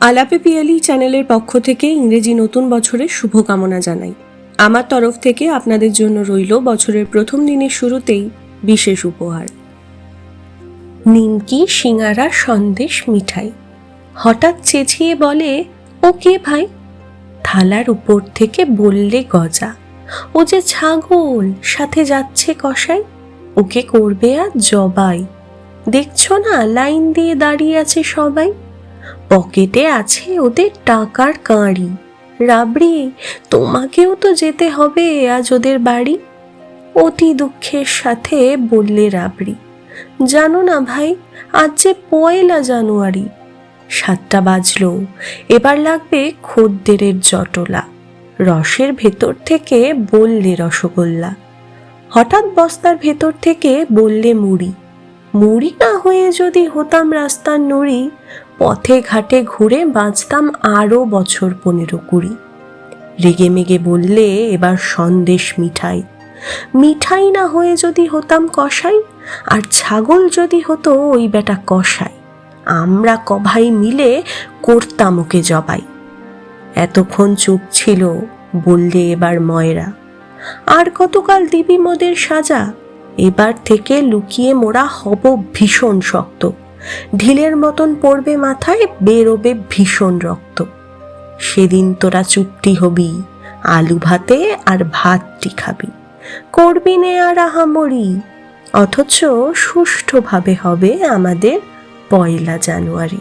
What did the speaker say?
আলাপে পিয়ালি চ্যানেলের পক্ষ থেকে ইংরেজি নতুন বছরের শুভকামনা জানাই। আমার তরফ থেকে আপনাদের জন্য রইল বছরের প্রথম দিনের শুরুতেই বিশেষ উপহার। নিমকি সিঙ্গারা সন্দেশ মিঠাই। হঠাৎ চেঁচিয়ে বলে, ও কে ভাই? থালার উপর থেকে বললে গজা, ও যে ছাগল, সাথে যাচ্ছে কষাই ওকে করবে আর জবাই। দেখছ না, লাইন দিয়ে দাঁড়িয়ে আছে সবাই? পকেটে আছে ওদের টাকার কাঁড়ি। রাবড়ি, তোমাকেও তো যেতে হবে আজ ওদের বাড়ি। অতি দুঃখের সাথে বললে রাবড়ি, জানো না ভাই, আজ যে পয়লা জানুয়ারি। সাতটা বাজলো, এবার লাগবে খদ্দেরের জটলা। রসের ভেতর থেকে বললে রসগোল্লা। হঠাৎ বস্তার ভেতর থেকে বললে মুড়ি। মুড়ি না হয়ে যদি হতাম রাস্তার নুড়ি পথে ঘাটে ঘুরে বাঁচতাম আরও বছর পনেরো কুড়ি। রেগে মেগে বললে, এবার সন্দেশ মিঠাই। মিঠাই না হয়ে যদি হতাম কষাই আর ছাগল যদি হতো ওই বেটা কষাই আমরা কভাই মিলে করতাম ওকে জবাই। এতক্ষণ চুপ ছিল, বললে এবার ময়রা। আর কতকাল দিবি মোদের সাজা? এবার থেকে লুকিয়ে মোরা হব ভীষণ শক্ত। ঢিলের মতন পড়বে মাথায়, বেরোবে ভীষণ রক্ত। সেদিন তোরা চুপটি হবি, আলু ভাতে আর ভাতটি খাবি। করবি নে আর আহামরি, অথচ সুষ্ঠুভাবে হবে আমাদের পয়লা জানুয়ারি।